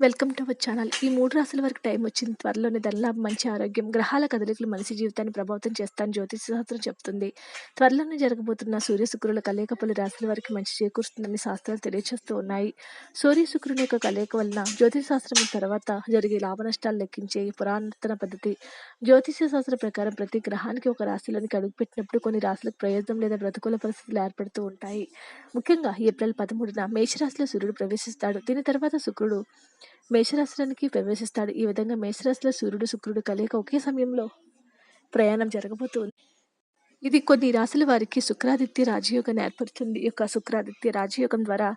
Welcome to our channel. ఈ మూడు రాసుల వరకు టైం వచ్చింది. త్వరలోనే ధనలాభం మంచి ఆరోగ్యం గ్రహాల కదలికలు మనిషి జీవితాన్ని ప్రభావితం చేస్తాయని జ్యోతిష శాస్త్రం చెప్తుంది. త్వరలోనే జరగబోతున్న సూర్య శుక్రుల కలయిక పలు రాశుల వరకు మంచి చేకూరుస్తుందని శాస్త్రాలు తెలియజేస్తూ ఉన్నాయి. సూర్య శుక్రుని యొక్క కలయిక వలన జ్యోతిష శాస్త్రం తర్వాత జరిగే లాభ నష్టాలు లెక్కించే పురాతన పద్ధతి. జ్యోతిష శాస్త్రం ప్రకారం ప్రతి గ్రహానికి ఒక రాశిలోనికి అడుగుపెట్టినప్పుడు కొన్ని రాశులకు ప్రయోజనం లేదా ప్రతికూల పరిస్థితులు ఏర్పడుతూ ఉంటాయి. ముఖ్యంగా ఏప్రిల్ పదమూడున మేషరాశిలో సూర్యుడు ప్రవేశిస్తాడు. దీని తర్వాత శుక్రుడు మేషరాశిలోనికి ప్రవేశిస్తాడు. ఈ విధంగా మేషరాశిలో సూర్యుడు శుక్రుడు కలయిక ఒకే సమయంలో ప్రయాణం జరగబోతుంది. ఇది కొన్ని రాశుల వారికి శుక్రాదిత్య రాజయోగాన్ని ఏర్పడుతుంది. ఈ యొక్క శుక్రాదిత్య రాజయోగం ద్వారా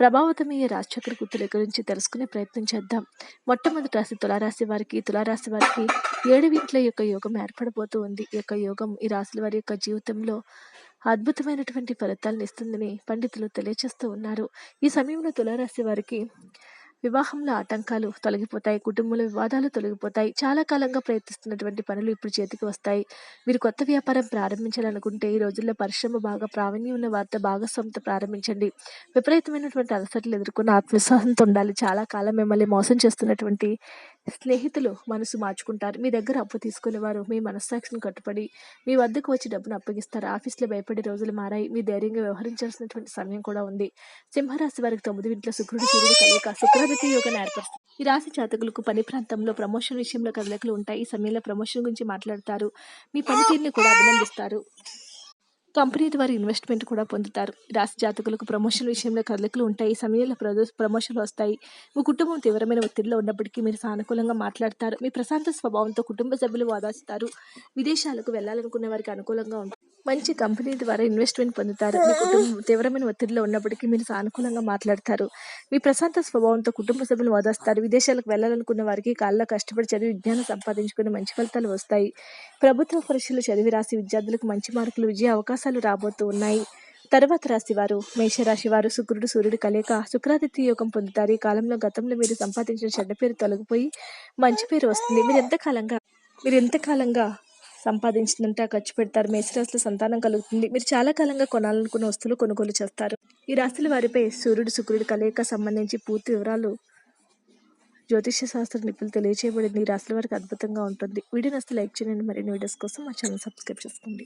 ప్రభావితమయ్యే రాజచక్ర గుర్తుల గురించి తెలుసుకునే ప్రయత్నం చేద్దాం. మొట్టమొదటి రాశి తులారాశి వారికి తులారాశి వారికి ఏడు యొక్క యోగం ఏర్పడబోతూ ఉంది ఈ యొక్క యోగం ఈ రాశుల వారి యొక్క జీవితంలో అద్భుతమైనటువంటి ఫలితాలను ఇస్తుందని పండితులు తెలియజేస్తూ ఉన్నారు. ఈ సమయంలో తులారాశి వారికి వివాహంలో ఆటంకాలు తొలగిపోతాయి కుటుంబంలో వివాదాలు తొలగిపోతాయి చాలా కాలంగా ప్రయత్నిస్తున్నటువంటి పనులు ఇప్పుడు చేతికి వస్తాయి. మీరు కొత్త వ్యాపారం ప్రారంభించాలనుకుంటే ఈ రోజుల్లో పరిశ్రమ బాగా ప్రావీణ్యం ఉన్న వార్త భాగస్వామితో ప్రారంభించండి. విపరీతమైనటువంటి అలసటలు ఎదుర్కొన్న ఆత్మవిశ్వాసంతో ఉండాలి. చాలా కాలం మిమ్మల్ని మోసం చేస్తున్నటువంటి స్నేహితులు మనసు మార్చుకుంటారు. మీ దగ్గర అప్పు తీసుకునేవారు. మీ మనస్సాక్షిని కట్టుబడి మీ వద్దకు వచ్చి డబ్బును అప్పగిస్తారు. ఆఫీస్లో భయపడే రోజులు మారాయి. మీ ధైర్యంగా వ్యవహరించాల్సినటువంటి సమయం కూడా ఉంది. సింహరాశి వారికి తొమ్మిది ఇంట్లో శుక్రుడు సూర్యుడు కలయిక. శుక్రవతి యోగాన్ని ఏర్పరుస్తుంది ఈ రాశి జాతకులకు పని ప్రాంతంలో ప్రమోషన్ విషయంలో కదలికలు ఉంటాయి. ఈ సమయంలో ప్రమోషన్ గురించి మాట్లాడతారు. మీ పనితీరుని కూడా అభినందిస్తారు. కంపెనీ ద్వారా ఇన్వెస్ట్మెంట్ కూడా పొందుతారు. రాశి జాతకులకు ప్రమోషన్ విషయంలో కదలికలు ఉంటాయి. సమయంలో సమయంలో ప్రమోషన్లు వస్తాయి. మీ కుటుంబం తీవ్రమైన ఒత్తిడిలో ఉన్నప్పటికీ మీరు సానుకూలంగా మాట్లాడతారు. మీ ప్రశాంత స్వభావంతో కుటుంబ సభ్యులు వాదాస్తారు. విదేశాలకు వెళ్ళాలనుకునే వారికి అనుకూలంగా ఉంటుంది మంచి కంపెనీ ద్వారా ఇన్వెస్ట్మెంట్ పొందుతారు. మీ కుటుంబం తీవ్రమైన ఒత్తిడిలో ఉన్నప్పటికీ మీరు సానుకూలంగా మాట్లాడతారు. మీ ప్రశాంత స్వభావంతో కుటుంబ సభ్యులు ఓదాస్తారు విదేశాలకు వెళ్ళాలనుకున్న వారికి కాళ్ళ కష్టపడి చదివి విజ్ఞానం సంపాదించుకుని మంచి ఫలితాలు వస్తాయి. ప్రభుత్వ పరీక్షలు చదివి రాసి విద్యార్థులకు మంచి మార్కులు విజయ అవకాశాలు రాబోతూ ఉన్నాయి. తర్వాత రాశి వారు మేషరాశి వారు శుక్రుడు సూర్యుడు కలయిక శుక్రాదిత్య యోగం పొందుతారు. ఈ కాలంలో గతంలో మీరు సంపాదించిన చెడ్డ పేరు తొలగిపోయి మంచి పేరు వస్తుంది. మీరు ఎంతకాలంగా మీరు ఎంతకాలంగా సంపాదించినంత ఖర్చు పెడతారు. మేషరాశిలో సంతానం కలుగుతుంది. మీరు చాలా కాలంగా కొనాలనుకున్న వస్తువులు కొనుగోలు చేస్తారు. ఈ రాశుల వారిపై సూర్యుడు శుక్రుడు కలయిక సంబంధించి పూర్తి వివరాలు జ్యోతిష్య శాస్త్ర నిపుణులు తెలియచేయబడింది. ఈ రాశుల వారికి అద్భుతంగా ఉంటుంది. వీడియో నస్తే లైక్ చేయండి. మరిన్ని వీడియోస్ కోసం మా ఛానల్ సబ్స్క్రైబ్ చేసుకోండి.